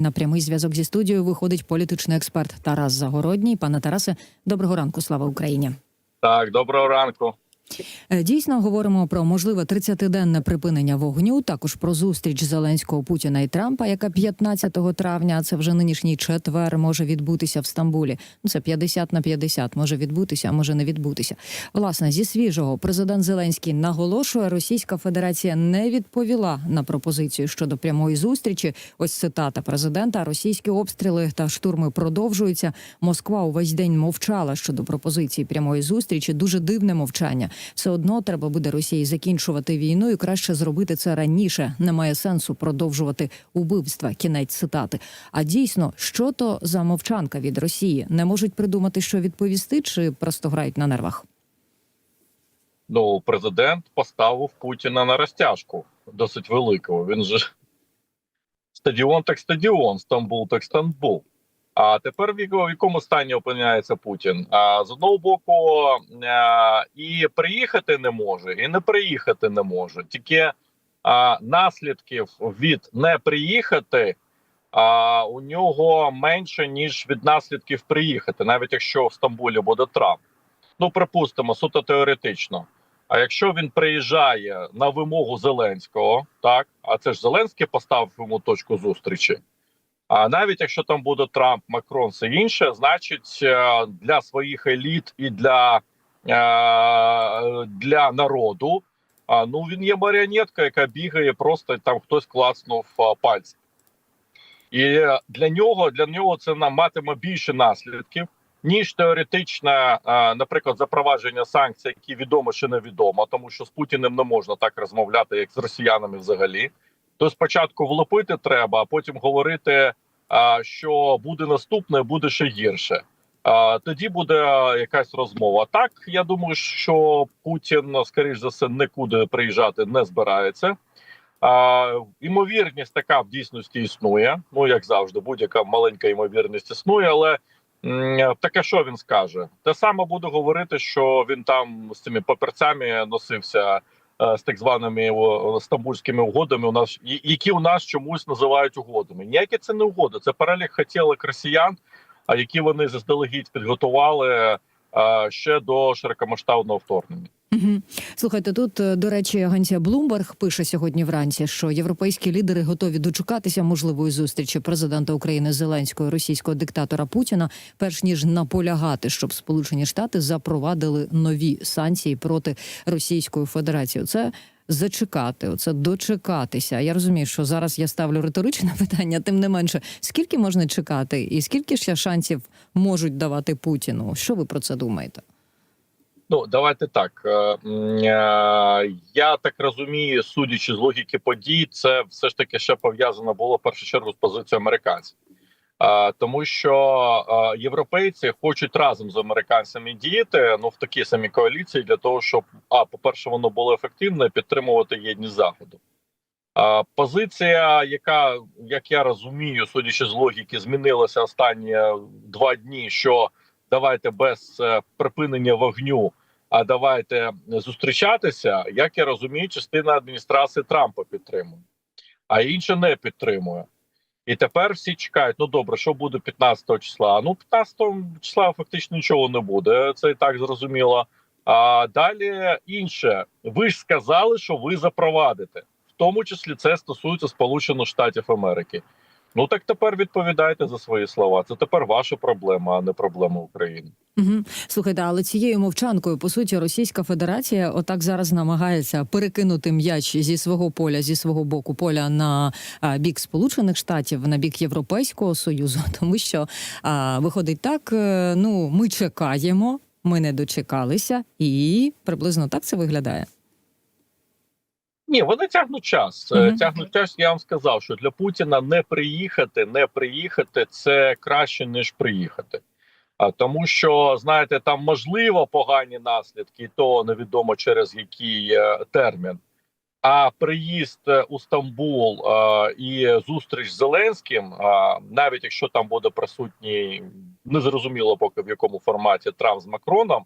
На прямий зв'язок зі студією виходить політичний експерт Тарас Загородній. Пане Тарасе, доброго ранку. Слава Україні. Так, доброго ранку. Е, Дійсно говоримо про можливе 30-денне припинення вогню. Також про зустріч Зеленського Путіна і Трампа, яка 15 травня, це вже нинішній четвер, може відбутися в Стамбулі. Ну це 50 на 50, може відбутися, а може не відбутися. Власне, зі свіжого президент Зеленський наголошує, Російська Федерація не відповіла на пропозицію щодо прямої зустрічі. Ось цитата президента: російські обстріли та штурми продовжуються. Москва увесь день мовчала щодо пропозиції прямої зустрічі. Дуже дивне мовчання. Все одно треба буде Росії закінчувати війну і краще зробити це раніше. Немає сенсу продовжувати убивства. Кінець цитати. А дійсно, що то за мовчанка від Росії? Не можуть придумати, що відповісти, чи просто грають на нервах? Ну, президент поставив Путіна на розтяжку досить великого. Він же стадіон так стадіон, Стамбул так Стамбул. А тепер в якому стані опиняється Путін? А з одного боку, а, і приїхати не може, і не приїхати не може. Тільки наслідків від не приїхати а, у нього менше ніж від наслідків приїхати, навіть якщо в Стамбулі буде Трамп. Ну припустимо, суто теоретично. А якщо він приїжджає на вимогу Зеленського, так а це ж Зеленський поставив йому точку зустрічі. А навіть якщо там буде Трамп, Макрон, все інше, значить е, для своїх еліт і для, е, для народу, ну він є маріонетка, яка бігає, просто там хтось клацнув пальці. І для нього для нього це нам матиме більше наслідків, ніж теоретичне, е, наприклад, запровадження санкцій, які відомо чи невідомо, тому що з Путіним не можна так розмовляти, як з росіянами взагалі. То спочатку влупити треба, а потім говорити, що буде наступне, буде ще гірше. Тоді буде якась розмова. Так я думаю, що Путін, скоріш за все, нікуди приїжджати не збирається. А, Імовірність така в дійсності існує. Ну як завжди, будь-яка маленька ймовірність існує, але м, таке, що він скаже, те саме буде говорити, що він там з цими паперцями носився з так званими стамбульськими угодами. У нас які у нас чомусь називають угодами. Ніякі це не угоди, це перелік хотілок росіян, а які вони заздалегідь підготували е, ще до широкомасштабного вторгнення. Угу. Слухайте, тут е, до речі, агенція Bloomberg пише сьогодні вранці, що європейські лідери готові дочекатися можливої зустрічі президента України Зеленського російського диктатора Путіна, перш ніж наполягати, щоб Сполучені Штати запровадили нові санкції проти Російської Федерації. Це зачекати, оце дочекатися. Я розумію, що зараз я ставлю риторичне питання. Тим не менше, скільки можна чекати, і скільки ще шансів можуть давати Путіну? Що ви про це думаєте? Ну, давайте так. Е, е, Я так розумію, судячи з логіки подій, це все ж таки ще пов'язано було в першу чергу з позицією американців. Е, Тому що європейці хочуть разом з американцями діяти ну в такій самій коаліції для того, щоб а по-перше, воно було ефективно і підтримувати єдність заходу. Позиція, яка, як я розумію, судячи з логіки, змінилася останні два дні. Що давайте без припинення вогню, а давайте зустрічатися. Як я розумію, частина адміністрації Трампа підтримує, а інша не підтримує. І тепер всі чекають: ну добре, що буде 15 числа? Ну, 15 числа фактично нічого не буде. Це і так зрозуміло. А далі інше. Ви ж сказали, що ви запровадите, в тому числі це стосується Сполучених Штатів Америки. Ну так тепер відповідайте за свої слова. Це тепер ваша проблема, а не проблема України. Угу. Слухайте, але цією мовчанкою, по суті, Російська Федерація отак зараз намагається перекинути м'яч зі свого поля, зі свого боку поля на а, бік Сполучених Штатів, на бік Європейського Союзу, тому що а, виходить так: е, ну ми чекаємо, ми не дочекалися, і приблизно так це виглядає. Ні, вони тягнуть час. Е, Мгм. Тягнуть час. Я вам сказав, що для Путіна не приїхати, не приїхати це краще ніж приїхати. А тому, що знаєте, там можливо погані наслідки, і то невідомо через який е, термін. А приїзд е, у Стамбул е, і зустріч з Зеленським, е, навіть якщо там буде присутній, незрозуміло поки в якому форматі Трамп з Макроном.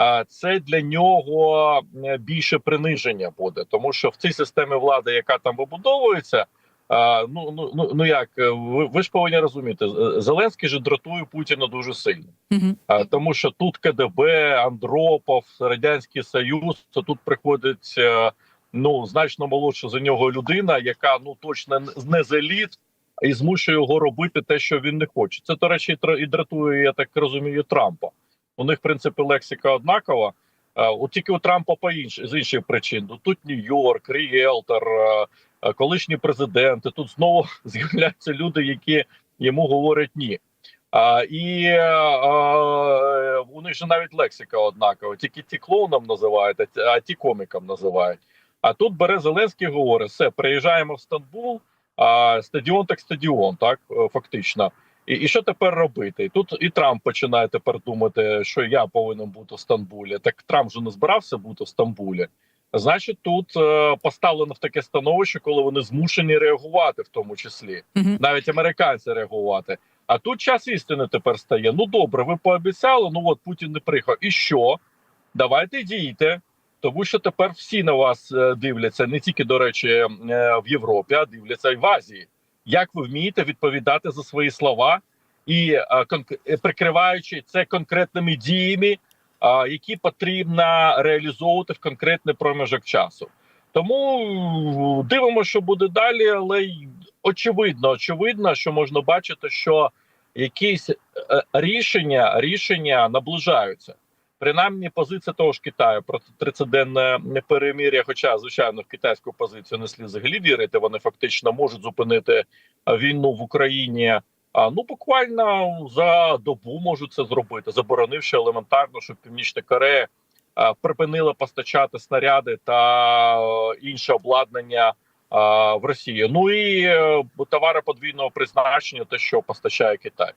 А, це для нього більше приниження буде, тому що в цій системі влади, яка там вибудовується, ну, ну, ну, ну як, е, ви, ви ж повинні розуміти, Зеленський же дратує Путіна дуже сильно. Угу. А, тому що тут КДБ, Андропов, Радянський Союз, то тут приходить е, ну, значно молодша за нього людина, яка ну точно не з еліт, і змушує його робити те, що він не хоче. Це, до речі, і дратує, я так розумію, Трампа. У них, в принципі, лексика однакова. Е, От тільки у Трампа по інш, з інших причин. Ну, Тут Нью-Йорк, Ріелтор, е, е, колишні президенти. Тут знову з'являються люди, які йому говорять ні. А, і а, у них же навіть лексика однакова. Тільки ті клоуном називають, а ті- коміком називають. А тут бере Зеленський говорить: все, приїжджаємо в Стамбул, а стадіон так стадіон, так фактично. І, і що тепер робити? І тут і Трамп починає тепер думати, що я повинен бути в Стамбулі. Так Трамп же не збирався бути в Стамбулі. Значить, тут е, поставлено в таке становище, коли вони змушені реагувати, в тому числі Угу. навіть американці реагувати. А тут час істини тепер стає. Ну добре, ви пообіцяли. Ну от Путін не приїхав. І що? Давайте дійте. Тому що тепер всі на вас е, дивляться, не тільки до речі, е, в Європі, а дивляться і в Азії. Як ви вмієте відповідати за свої слова і е, прикриваючи це конкретними діями, які потрібно реалізовувати в конкретний проміжок часу. Тому дивимося, що буде далі, але очевидно, очевидно, що можна бачити, що якісь е, рішення, рішення наближаються. Принаймні, позиція того ж Китаю про 30-денне перемір'я. Хоча, звичайно, в китайську позицію не слід взагалі вірити. Вони фактично можуть зупинити війну в Україні. А ну буквально за добу можуть це зробити, заборонивши елементарно, щоб Північна Корея припинила постачати снаряди та інше обладнання в Росію. Ну і е, товари подвійного призначення, те, що постачає Китай.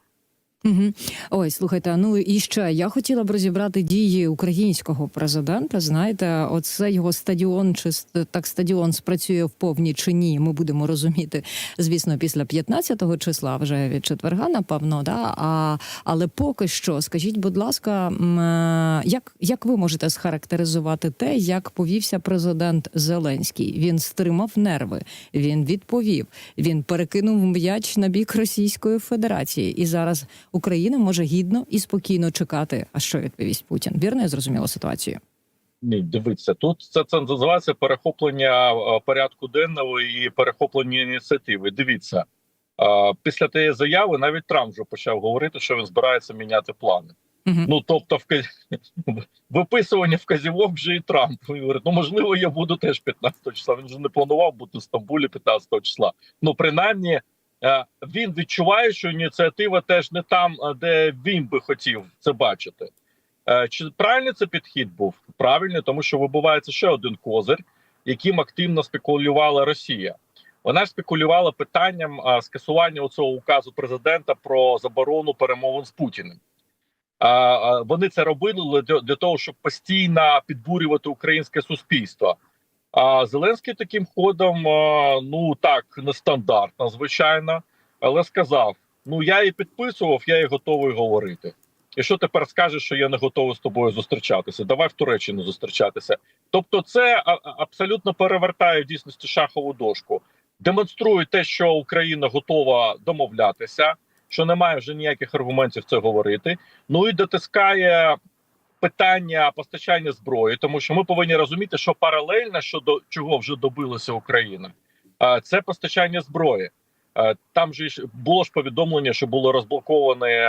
Угу. Ой, слухайте, ну і ще я хотіла б розібрати дії українського президента. Знаєте, оце його стадіон, чи так стадіон спрацює в повні чи ні. Ми будемо розуміти, звісно, після 15-го числа, вже від четверга, напевно, да. А але поки що, скажіть, будь ласка, е, як, як ви можете схарактеризувати те, як повівся президент Зеленський? Він стримав нерви, він відповів, він перекинув м'яч на бік Російської Федерації, і зараз Україна може гідно і спокійно чекати. А що відповість Путін? Вірно, я зрозуміла ситуацію. Ні, дивіться, тут це, це називається перехоплення е, порядку денного і перехоплення ініціативи. Дивіться, е, після тієї заяви навіть Трамп вже почав говорити, що він збирається міняти плани. Угу. Ну тобто, вка... виписування вказівок вже і Трамп Він говорить, ну можливо, я буду теж 15 числа. Він вже не планував бути в Стамбулі 15 числа. Ну принаймні він відчуває, що ініціатива теж не там, е, де він би хотів це бачити. Е, Чи правильний це підхід був? Правильний, тому що вибувається ще один козир, яким активно спекулювала Росія. Вона ж спекулювала питанням скасування цього указу президента про заборону перемовин з Путіним. Вони це робили для того, щоб постійно підбурювати українське суспільство. А Зеленський таким ходом, ну так, нестандартно, звичайно, але сказав: ну я і підписував, я і готовий говорити. І що тепер скажеш, що я не готовий з тобою зустрічатися? Давай в Туреччину зустрічатися. Тобто, це абсолютно перевертає в дійсності шахову дошку, демонструє те, що Україна готова домовлятися, що немає вже ніяких аргументів це говорити. Ну і дотискає питання постачання зброї, тому що ми повинні розуміти, що паралельно щодо чого вже добилася Україна, це постачання зброї. Там же було ж повідомлення, що було розблоковане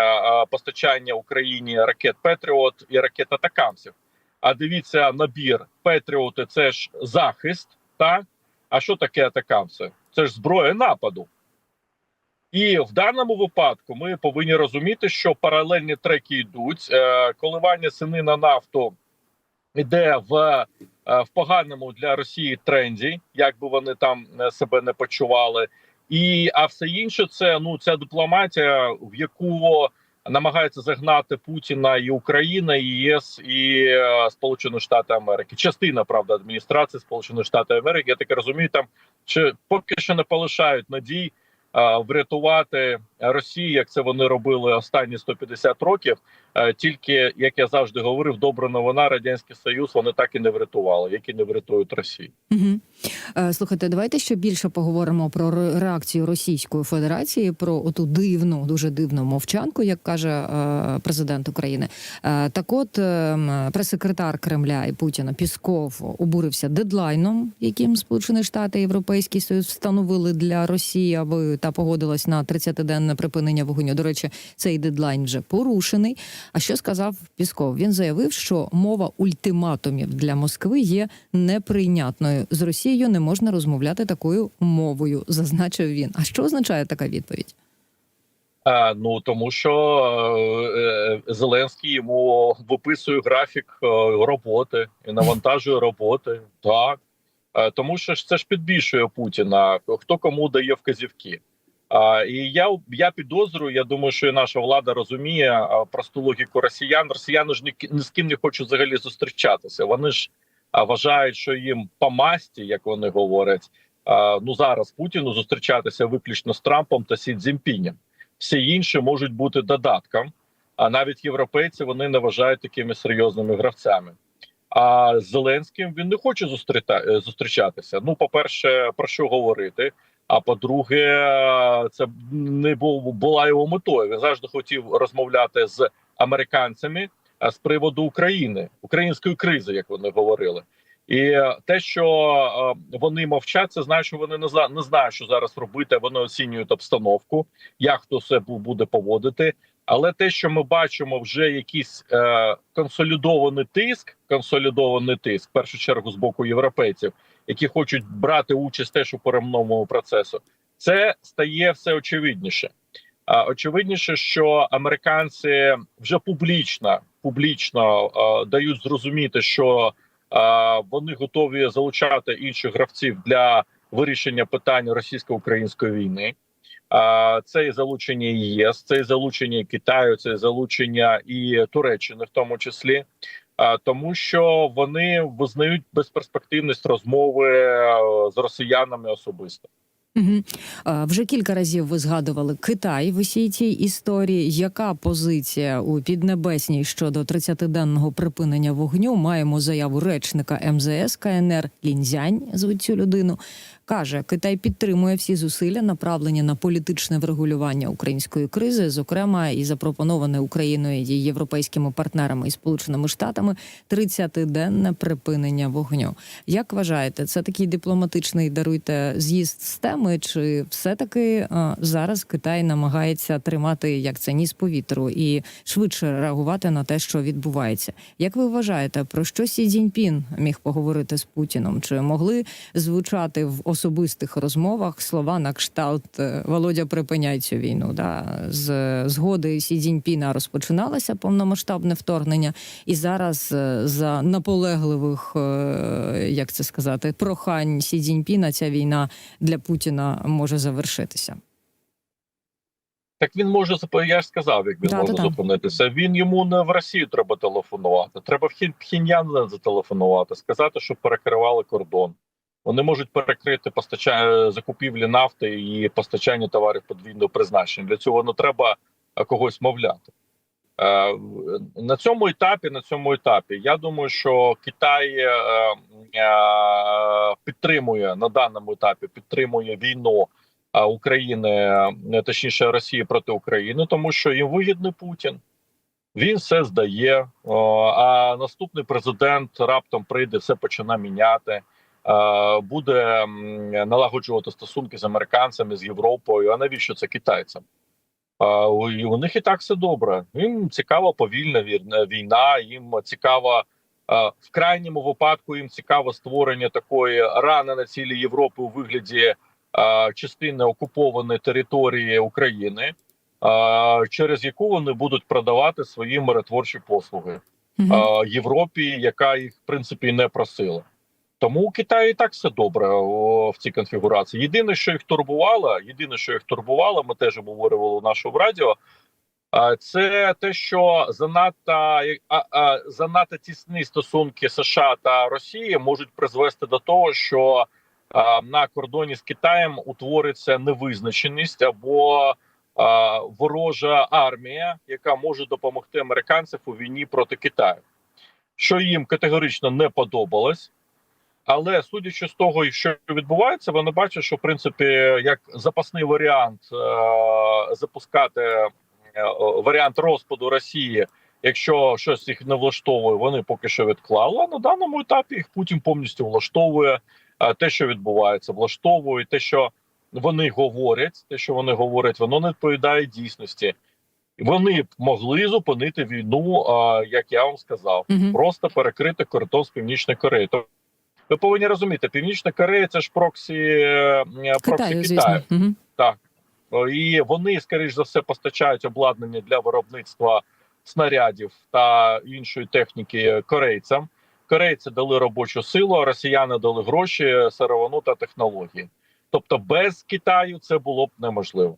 постачання Україні ракет Петріот і ракет Атакамсів. А дивіться, набір Петріоти це ж захист, так? А що таке атакамси? Це ж зброя нападу. І в даному випадку ми повинні розуміти, що паралельні треки йдуть. Е, коливання ціни на нафту йде в, е, в поганому для Росії тренді, як би вони там е, себе не почували. І а все інше, це ну ця дипломатія, в яку намагається загнати Путіна і Україна, і ЄС і Сполучені Штати Америки. Частина правда адміністрації Сполучених Штатів Америки. Я так розумію, там чи поки що не полишають надій врятувати Росію, як це вони робили останні 150 років. Е, Тільки як я завжди говорив, добра новина радянський союз вони так і не врятували, як і не врятують Росію. Угу. Слухайте, давайте ще більше поговоримо про реакцію Російської Федерації, про оту дивну, дуже дивну мовчанку, як каже е, президент України. Так, от е, прес-секретар Кремля і Путіна Пісков обурився дедлайном, яким Сполучені Штати і Європейський Союз встановили для Росії, аби та погодилась на 30-денне припинення вогню. До речі, цей дедлайн вже порушений. А що сказав Пісков? Він заявив, що мова ультиматумів для Москви є неприйнятною. З Росією не можна розмовляти такою мовою, зазначив він. А що означає така відповідь? А, ну тому що е, е, Зеленський йому виписує графік е, роботи і навантажує роботи. Так Е, тому що ж це ж підбільшує Путіна. Хто кому дає вказівки. І я, я підозрюю, я думаю, що і наша влада розуміє просту логіку росіян. Росіяни ж ні, ні з ким не хочуть взагалі зустрічатися. Вони ж вважають, що їм по масті, як вони говорять, ну зараз Путіну зустрічатися виключно з Трампом та Сі Цзіньпінем. Всі інші можуть бути додатком. А навіть європейці вони не вважають такими серйозними гравцями. А з Зеленським він не хоче зустріта- е, зустрічатися. Ну, по-перше, про що говорити. А по-друге, це не був була його метою. Він завжди хотів розмовляти з американцями з приводу України, української кризи, як вони говорили. І те, що е, вони мовчать, це значить, що вони не зна- не знають, що зараз робити. Вони оцінюють обстановку, як хто себе буде поводити. Але те, що ми бачимо, вже якийсь е, консолідований тиск, консолідований тиск, в першу чергу з боку європейців, які хочуть брати участь теж у перемовному процесу, це стає все очевидніше. А очевидніше, що американці вже публічно публічно е, дають зрозуміти, що е, вони готові залучати інших гравців для вирішення питань російсько-української війни. А, Це і залучення ЄС, це і залучення Китаю, це і залучення і Туреччини, в тому числі, а, тому що вони визнають безперспективність розмови е, з росіянами особисто. Угу. Вже кілька разів ви згадували Китай в усій цій історії. Яка позиція у Піднебесній щодо 30-денного припинення вогню? Маємо заяву речника МЗС КНР Лінзянь, звуть цю людину. Каже, Китай підтримує всі зусилля, направлені на політичне врегулювання української кризи, зокрема і запропоноване Україною і європейськими партнерами і Сполученими Штатами 30-денне припинення вогню. Як вважаєте, це такий дипломатичний даруйте з'їзд з теми, чи все-таки е, зараз Китай намагається тримати як це ніс по вітру і швидше реагувати на те, що відбувається? Як ви вважаєте, про що Сі Цзіньпін міг поговорити з Путіном? Чи могли звучати в особистих розмовах слова на кшталт е, Володя припиняй цю війну? Да? З згоди Сі Цзіньпіна розпочиналося повномасштабне вторгнення, і зараз е, за наполегливих, е, як це сказати, прохань Сі Цзіньпіна ця війна для Путіна може завершитися. Так він може я ж сказав, як він Да, може да, зупинитися. Він йому не в Росію треба телефонувати. Треба в Хін- зателефонувати, сказати, щоб перекривали кордон. Вони можуть перекрити постачання закупівлі нафти і постачання товарів подвійного призначення. Для цього не треба когось мовляти. Е, На цьому етапі, на цьому етапі, я думаю, що Китай е, е, підтримує на даному етапі підтримує війну України, точніше Росії проти України, тому що їм вигідний Путін. Він все здає. А наступний президент раптом прийде, все почне міняти. Е, Буде налагоджувати стосунки з американцями з Європою. А навіщо це китайцям? І у них і так все добре. Їм цікава повільна вір- війна. Їм цікава в крайньому випадку. Їм цікаво створення такої рани на цілі Європи у вигляді частини окупованої території України, через яку вони будуть продавати свої миротворчі послуги а, Європі, яка їх в принципі не просила. Тому у Китаї і так все добре в цій конфігурації. Єдине, що їх турбувало, єдине, що їх турбувало, ми теж обговорювали в нашому радіо. Це те, що занадто занадто тісні стосунки США та Росії можуть призвести до того, що на кордоні з Китаєм утвориться невизначеність або ворожа армія, яка може допомогти американцям у війні проти Китаю, що їм категорично не подобалось. Але судячи з того, що відбувається, вони бачать, що в принципі як запасний варіант е- запускати е, варіант розпаду Росії, якщо щось їх не влаштовує, вони поки що відклали. А на даному етапі їх Путін повністю влаштовує. Е, те, що відбувається, влаштовує те, що вони говорять, те, що вони говорять, воно не відповідає дійсності. Вони б могли зупинити війну, як я вам сказав, Мгм. просто перекрити кордон з північної Кореї. Ви повинні розуміти, Північна Корея це ж проксі, е, проксі Китаю, Китаю. Угу. Так. І вони, скоріш за все, постачають обладнання для виробництва снарядів та іншої техніки корейцям. Корейці дали робочу силу, а росіяни дали гроші, сировину та технології. Тобто без Китаю це було б неможливо.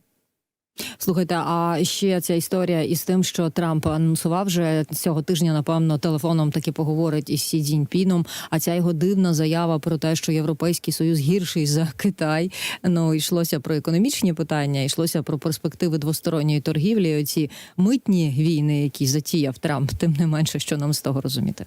Слухайте, а ще ця історія із тим, що Трамп анонсував вже цього тижня, напевно, телефоном таки поговорить із Сі Цзіньпіном. А ця його дивна заява про те, що Європейський Союз гірший за Китай. Ну йшлося про економічні питання, йшлося про перспективи двосторонньої торгівлі. Оці митні війни, які затіяв Трамп, тим не менше, що нам з того розуміти.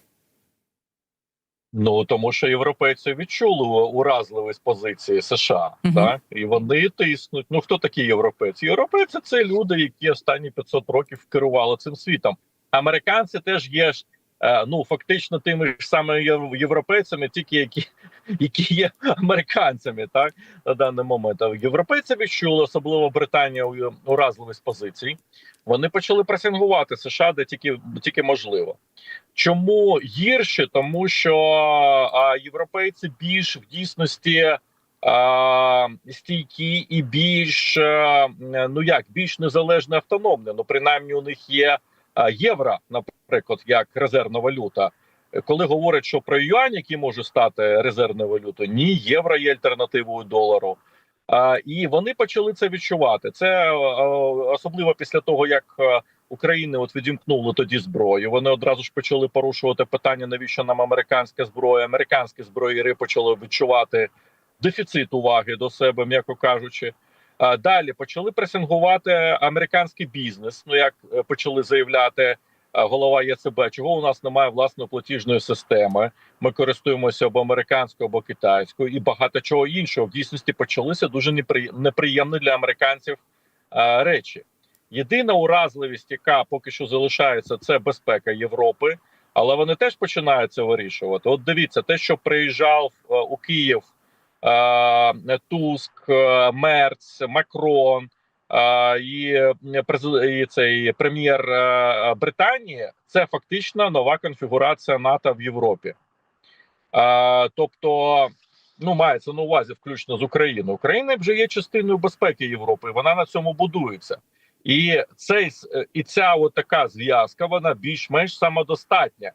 Ну тому що європейці відчули уразливість позиції США, Мгм. так і вони тиснуть. Ну хто такі європейці? Європейці це люди, які останні 500 років керували цим світом. Американці теж є Ну, фактично, тими ж самими європейцями, тільки які, які є американцями, так на даний момент. Європейці відчули, особливо Британія, у- уразливість позицій. Вони почали пресингувати США, де тільки тільки можливо. Чому гірше? Тому що а, європейці більш в дійсності а, стійкі і більш а, ну як більш незалежне автономне. Ну принаймні у них є євро, наприклад, як резервна валюта. Коли говорять, що про юань, який може стати резервною валютою, ні, євро є альтернативою долару. І вони почали це відчувати. Це особливо після того, як України от відімкнули тоді зброю. Вони одразу ж почали порушувати питання, навіщо нам американська зброя. Американські зброєри почали відчувати дефіцит уваги до себе, м'яко кажучи. Далі почали пресингувати американський бізнес. Ну як е, почали заявляти е, голова ЄЦБ, чого у нас немає власної платіжної системи. Ми користуємося або американською, або китайською, і багато чого іншого. В дійсності почалися дуже непри- неприємні для американців е, речі. Єдина уразливість, яка поки що залишається, це безпека Європи, але вони теж починають це вирішувати. От дивіться, те, що приїжджав у Київ Туск, е, Мерц, Макрон е, і, і цей прем'єр е, Британії, це фактично нова конфігурація НАТО в Європі. Е, тобто, ну мається на увазі, включно з Україною. Україна вже є частиною безпеки Європи. Вона на цьому будується. І цей і ця от така зв'язка, вона більш-менш самодостатня.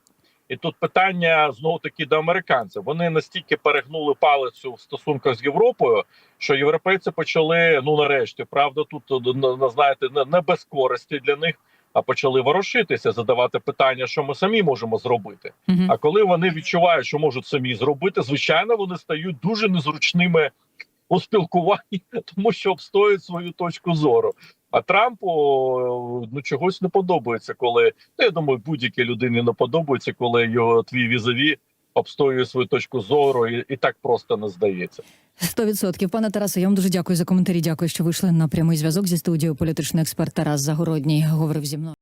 І тут питання знову таки до американців. Вони настільки перегнули палицю в стосунках з Європою, що європейці почали ну нарешті, правда, тут ну, ну, знаєте, не, без користі для них, а почали ворушитися, задавати питання, що ми самі можемо зробити. Мгм. А коли вони відчувають, що можуть самі зробити, звичайно, вони стають дуже незручними у спілкуванні, тому що обстоюють свою точку зору. А Трампу ну чогось не подобається, коли ну, я думаю, будь-якій людині не подобається, коли його твій візові обстоює свою точку зору, і, і так просто не здається. Сто відсотків. Пане Тарасе, я вам дуже дякую за коментарі. Дякую, що вийшли на прямий зв'язок зі студією. Політичний експерт Тарас Загородній говорив зі мною.